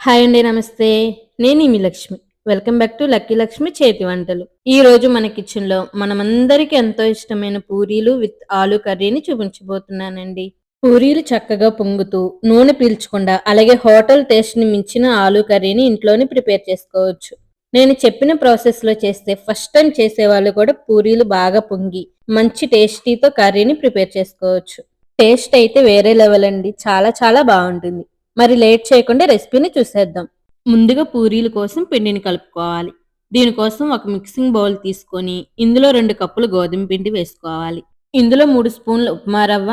Hi అండి నమస్తే. నేను మీ Lakshmi. Welcome back to lucky Lakshmi చేతి వంటలు. ఈ రోజు మన కిచెన్లో మనమందరికి ఎంతో ఇష్టమైన పూరీలు విత్ ఆలు కర్రీని చూపించబోతున్నానండి. పూరీలు చక్కగా పొంగుతూ నూనె పీల్చకుండా అలాగే హోటల్ టేస్ట్ని మించిన ఆలు కర్రీని ఇంట్లోనే ప్రిపేర్ చేసుకోవచ్చు. నేను చెప్పిన ప్రాసెస్లో చేస్తే ఫస్ట్ టైం చేసే వాళ్ళు కూడా పూరీలు బాగా పొంగి మంచి టేస్టీతో కర్రీని ప్రిపేర్ చేసుకోవచ్చు. టేస్ట్ అయితే వేరే లెవెల్ అండి. చాలా చాలా బాగుంటుంది. మరి లేట్ చేయకుండా రెసిపీని చూసేద్దాం. ముందుగా పూరీల కోసం పిండిని కలుపుకోవాలి. దీనికోసం ఒక మిక్సింగ్ బౌల్ తీసుకొని ఇందులో రెండు కప్పులు గోధుమ పిండి వేసుకోవాలి. ఇందులో మూడు స్పూన్ల ఉప్మా రవ్వ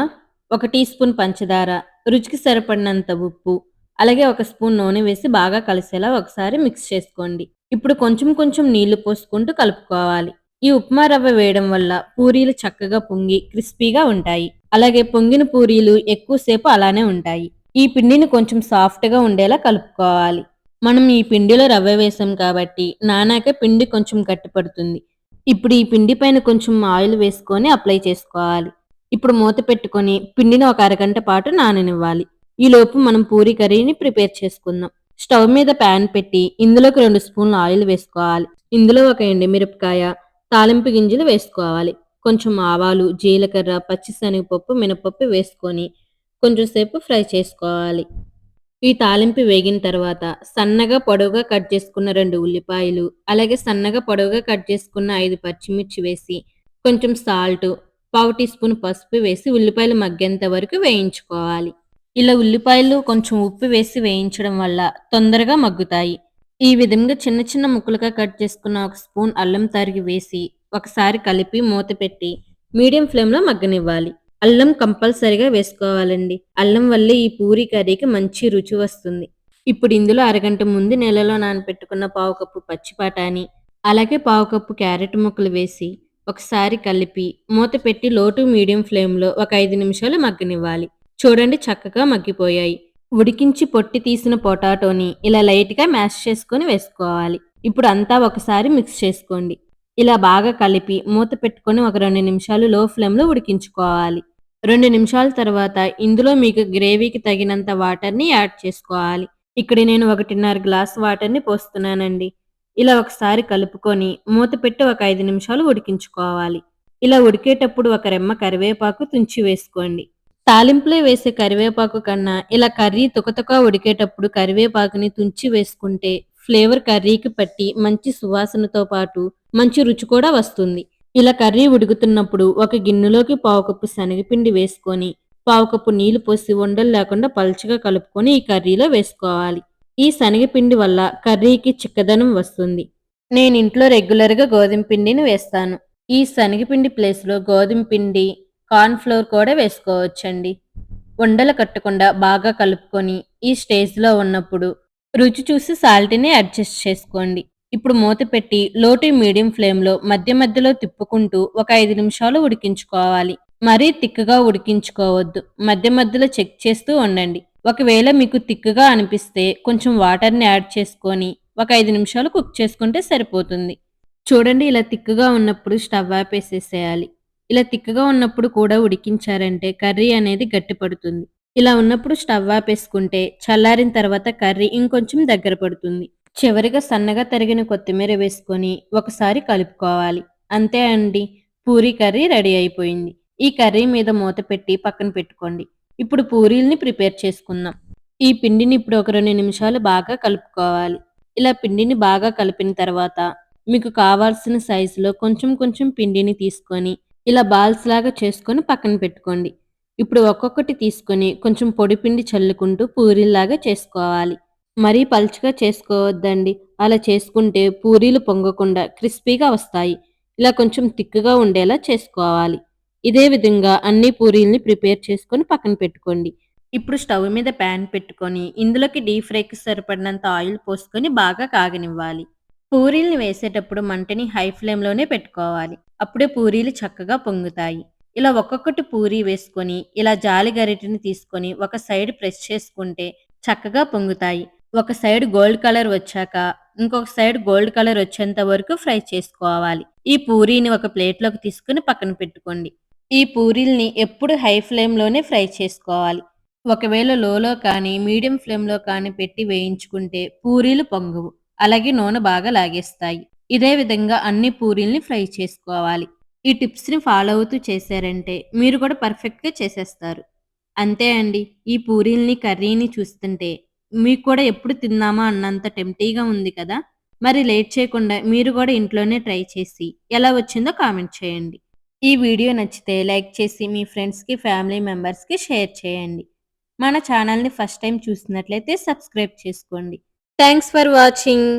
ఒక టీ స్పూన్ పంచదార రుచికి సరిపడినంత ఉప్పు అలాగే ఒక స్పూన్ నూనె వేసి బాగా కలిసేలా ఒకసారి మిక్స్ చేసుకోండి. ఇప్పుడు కొంచెం కొంచెం నీళ్ళు పోసుకుంటూ కలుపుకోవాలి. ఈ ఉప్మా రవ్వ వేయడం వల్ల పూరీలు చక్కగా పొంగి క్రిస్పీగా ఉంటాయి. అలాగే పొంగిన పూరీలు ఎక్కువసేపు అలానే ఉంటాయి. ఈ పిండిని కొంచెం సాఫ్ట్గా ఉండేలా కలుపుకోవాలి. మనం ఈ పిండిలో రవ్వ వేసాం కాబట్టి నానాక పిండి కొంచెం గట్టిపడుతుంది. ఇప్పుడు ఈ పిండి పైన కొంచెం ఆయిల్ వేసుకొని అప్లై చేసుకోవాలి. ఇప్పుడు మూత పెట్టుకొని పిండిని ఒక అరగంట పాటు నాననివ్వాలి. ఈ లోపు మనం పూరి కర్రీని ప్రిపేర్ చేసుకుందాం. స్టవ్ మీద ప్యాన్ పెట్టి ఇందులోకి రెండు స్పూన్లు ఆయిల్ వేసుకోవాలి. ఇందులో ఒక ఎండుమిరపకాయ తాలింపు గింజలు వేసుకోవాలి. కొంచెం ఆవాలు జీలకర్ర పచ్చిశనగపప్పు మినపప్పు వేసుకొని కొంచెం సేపు ఫ్రై చేసుకోవాలి. ఈ తాలింపు వేగిన తర్వాత సన్నగా పొడవుగా కట్ చేసుకున్న రెండు ఉల్లిపాయలు అలాగే సన్నగా పొడవుగా కట్ చేసుకున్న ఐదు పచ్చిమిర్చి వేసి కొంచెం సాల్ట్ పావు టీ స్పూన్ పసుపు వేసి ఉల్లిపాయలు మగ్గేంత వరకు వేయించుకోవాలి. ఇలా ఉల్లిపాయలు కొంచెం ఉప్పు వేసి వేయించడం వల్ల తొందరగా మగ్గుతాయి. ఈ విధంగా చిన్న చిన్న ముక్కలుగా కట్ చేసుకున్న ఒక స్పూన్ అల్లం తరిగి వేసి ఒకసారి కలిపి మూత పెట్టి మీడియం ఫ్లేమ్లో మగ్గనివ్వాలి. అల్లం కంపల్సరిగా వేసుకోవాలండి. అల్లం వల్ల ఈ పూరి కర్రీకి మంచి రుచి వస్తుంది. ఇప్పుడు ఇందులో అరగంట ముందు నెలలో నానపెట్టుకున్న పావు కప్పు పచ్చి బఠానీ అలాగే పావు కప్పు క్యారెట్ ముక్కలు వేసి ఒకసారి కలిపి మూత పెట్టి లోటు మీడియం ఫ్లేమ్లో ఒక ఐదు నిమిషాలు మగ్గనివ్వాలి. చూడండి చక్కగా మగ్గిపోయాయి. ఉడికించి పొట్టి తీసిన పొటాటోని ఇలా లైట్గా మ్యాష్ చేసుకొని వేసుకోవాలి. ఇప్పుడు అంతా ఒకసారి మిక్స్ చేసుకోండి. ఇలా బాగా కలిపి మూత పెట్టుకొని ఒక రెండు నిమిషాలు లో ఫ్లేమ్లో ఉడికించుకోవాలి. రెండు నిమిషాల తర్వాత ఇందులో మీకు గ్రేవీకి తగినంత వాటర్ని యాడ్ చేసుకోవాలి. ఇక్కడ నేను ఒకటిన్నర గ్లాస్ వాటర్ని పోస్తున్నానండి. ఇలా ఒకసారి కలుపుకొని మూత పెట్టి ఒక ఐదు నిమిషాలు ఉడికించుకోవాలి. ఇలా ఉడికేటప్పుడు ఒక రెమ్మ కరివేపాకు తుంచి వేసుకోండి. తాలింపులో వేసే కరివేపాకు కన్నా ఇలా కర్రీ తుకతుక ఉడికేటప్పుడు కరివేపాకుని తుంచి వేసుకుంటే ఫ్లేవర్ కర్రీకి పట్టి మంచి సువాసనతో పాటు మంచి రుచి కూడా వస్తుంది. ఇలా కర్రీ ఉడుకుతున్నప్పుడు ఒక గిన్నెలోకి పావు కప్పు శనగపిండి వేసుకొని పావు కప్పు నీళ్ళు పోసి ఉండలు లేకుండా పలుచగా కలుపుకొని ఈ కర్రీలో వేసుకోవాలి. ఈ శనగపిండి వల్ల కర్రీకి చిక్కదనం వస్తుంది. నేను ఇంట్లో రెగ్యులర్గా గోధుమ పిండిని వేస్తాను. ఈ శనగపిండి ప్లేస్లో గోధుమ పిండి కార్న్ ఫ్లోర్ కూడా వేసుకోవచ్చండి. ఉండలు కట్టకుండా బాగా కలుపుకొని ఈ స్టేజ్లో ఉన్నప్పుడు రుచి చూసి సాల్ట్ని అడ్జస్ట్ చేసుకోండి. ఇప్పుడు మూత పెట్టి లోటు మీడియం ఫ్లేమ్లో మధ్య మధ్యలో తిప్పుకుంటూ ఒక ఐదు నిమిషాలు ఉడికించుకోవాలి. మరీ తిక్కుగా ఉడికించుకోవద్దు. మధ్య మధ్యలో చెక్ చేస్తూ ఉండండి. ఒకవేళ మీకు తిక్కుగా అనిపిస్తే కొంచెం వాటర్ని యాడ్ చేసుకొని ఒక ఐదు నిమిషాలు కుక్ చేసుకుంటే సరిపోతుంది. చూడండి ఇలా తిక్కుగా ఉన్నప్పుడు స్టవ్ ఆపేసేసేయాలి. ఇలా తిక్కుగా ఉన్నప్పుడు కూడా ఉడికించారంటే కర్రీ అనేది గట్టిపడుతుంది. ఇలా ఉన్నప్పుడు స్టవ్ ఆపేసుకుంటే చల్లారిన తర్వాత కర్రీ ఇంకొంచెం దగ్గర పడుతుంది. చివరిగా సన్నగా తరిగిన కొత్తిమీర వేసుకొని ఒకసారి కలుపుకోవాలి. అంతే అండి. పూరీ కర్రీ రెడీ అయిపోయింది. ఈ కర్రీ మీద మూత పెట్టి పక్కన పెట్టుకోండి. ఇప్పుడు పూరీల్ని ప్రిపేర్ చేసుకుందాం. ఈ పిండిని ఇప్పుడు ఒక రెండు నిమిషాలు బాగా కలుపుకోవాలి. ఇలా పిండిని బాగా కలిపిన తర్వాత మీకు కావాల్సిన సైజులో కొంచెం కొంచెం పిండిని తీసుకొని ఇలా బాల్స్ లాగా చేసుకొని పక్కన పెట్టుకోండి. ఇప్పుడు ఒక్కొక్కటి తీసుకొని కొంచెం పొడి పిండి చల్లుకుంటూ పూరీలాగా చేసుకోవాలి. మరీ పలుచగా చేసుకోవద్దండి. అలా చేసుకుంటే పూరీలు పొంగకుండా క్రిస్పీగా వస్తాయి. ఇలా కొంచెం తిక్కుగా ఉండేలా చేసుకోవాలి. ఇదే విధంగా అన్ని పూరీల్ని ప్రిపేర్ చేసుకొని పక్కన పెట్టుకోండి. ఇప్పుడు స్టవ్ మీద ప్యాన్ పెట్టుకొని ఇందులోకి డీప్ ఫ్రైకి సరిపడినంత ఆయిల్ పోసుకొని బాగా కాగనివ్వాలి. పూరీల్ని వేసేటప్పుడు మంటని హై ఫ్లేమ్లోనే పెట్టుకోవాలి. అప్పుడే పూరీలు చక్కగా పొంగుతాయి. ఇలా ఒక్కొక్కటి పూరీ వేసుకొని ఇలా జాలి గరిటిని తీసుకొని ఒక సైడ్ ప్రెస్ చేసుకుంటే చక్కగా పొంగుతాయి. ఒక సైడ్ గోల్డ్ కలర్ వచ్చాక ఇంకొక సైడ్ గోల్డ్ కలర్ వచ్చేంత వరకు ఫ్రై చేసుకోవాలి. ఈ పూరీని ఒక ప్లేట్లోకి తీసుకుని పక్కన పెట్టుకోండి. ఈ పూరీల్ని ఎప్పుడు హై ఫ్లేమ్లోనే ఫ్రై చేసుకోవాలి. ఒకవేళ లోలో కానీ మీడియం ఫ్లేమ్లో కానీ పెట్టి వేయించుకుంటే పూరీలు పొంగవు. అలాగే నూనె బాగా లాగేస్తాయి. ఇదే విధంగా అన్ని పూరీల్ని ఫ్రై చేసుకోవాలి. ఈ టిప్స్ని ఫాలో అవుతూ చేశారంటే మీరు కూడా పర్ఫెక్ట్గా చేసేస్తారు. అంతే అండి. ఈ పూరీల్ని కర్రీని చూస్తుంటే మీకు కూడా ఎప్పుడు తిందామా అన్నంత టెంప్టీగా ఉంది కదా మరి లేట్ చేయకుండా మీరు కూడా ఇంట్లోనే ట్రై చేసి ఎలా వచ్చిందో కామెంట్ చేయండి. ఈ వీడియో నచ్చితే లైక్ చేసి మీ ఫ్రెండ్స్కి ఫ్యామిలీ మెంబర్స్కి షేర్ చేయండి. మన ఛానల్ని ఫస్ట్ టైం చూసినట్లయితే సబ్స్క్రైబ్ చేసుకోండి. Thanks for watching.